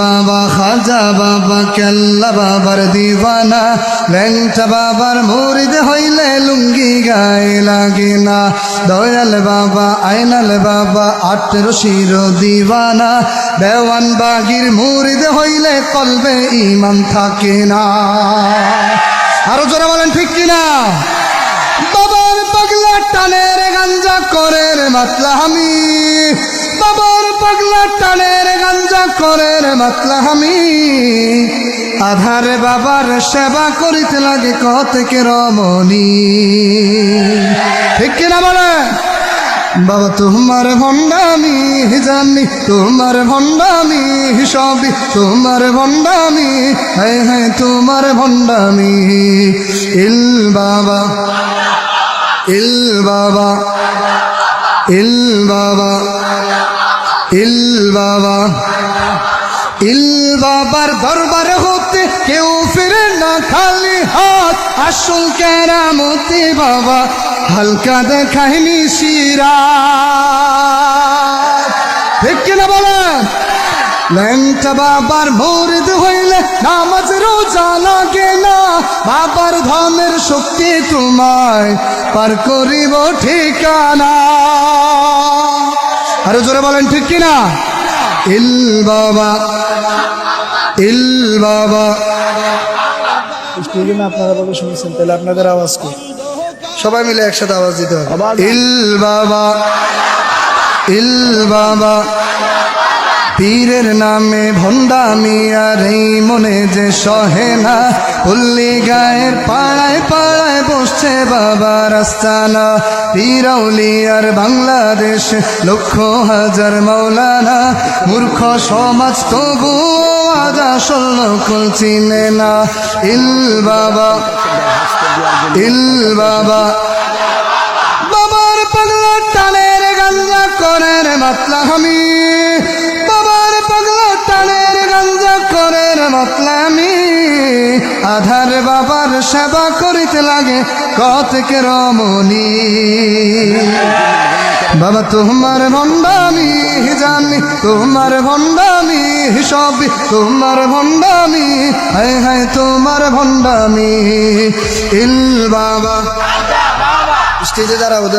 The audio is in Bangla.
বাবা খাজা বাবা কেল্লা বাবার দিবানা, ল্যাংটা বাবার মুরিদ হইলে লুঙ্গি গায়ে লাগে না দয়াল বাবা, আইনাল বাবা আঠেরো শির দিবানা, দেওয়ান বাগির মুরিদ হইলে কলবে ইমান থাকে না আরও জোরে বলেন, ঠিক কিনা? বাবার পাগলা টানের গাঞ্জা করে মাতলা আমি বাবার পাগলা টানের করে রে আমি। আধারে বাবার সেবা করিতে লাগে কতকে রমণী। ঠিক কিনা বলে? বাবা, তোমার ভণ্ডামি, জানি তোমার ভণ্ডামি, সবই তোমার ভণ্ডামি। হ্যাঁ হ্যাঁ তোমার ভণ্ডামি। ইল বাবা ইল বাবা ইল বাবা ইল বাবা। ইল বাবার দরবার হতে কেউ ফিরে না, খালি হাত। আসল কেরামতি বাবা, হালকা দেখায়নি শিরা ঠিক কিনা বলেন? ল্যাংটা বাবার মরিদ হইলে নামাজ রোজা লাগে না। বাবার ধনের শক্তি তোমায় পার করিব ঠিকানা। আরও জোরে বলেন, ঠিক কিনা? ইল বাবা ইল বাবা। স্টেজে আপনারা বলে শুনেছেন তাহলে আপনাদের আওয়াজ কি? সবাই মিলে একসাথে আওয়াজ দিতে হবে। ইল বাবা ইল বাবা। পীরের নামে ভণ্ডামি, আর মনে যে সহে না, পল্লী গায়ের পাড়ায় পাড়ায় বসছে বাবা রাস্তানা, পীরাউলি আর বাংলাদেশ, লক্ষ হাজার মৌলানা মূর্খ সমাজ তবু আজ আসল নকল চিনে না। ইল বাবা ইল বাবা। আধার বাবার সেবা করিতে লাগে কতকে রমণী। বাবা তোমার ভণ্ডামি জানি তোমার ভণ্ডামি সবই তোমার ভণ্ডামি হায় হায় তোমার ভণ্ডামি। ইল বাবা। স্টেজে যারা ওদের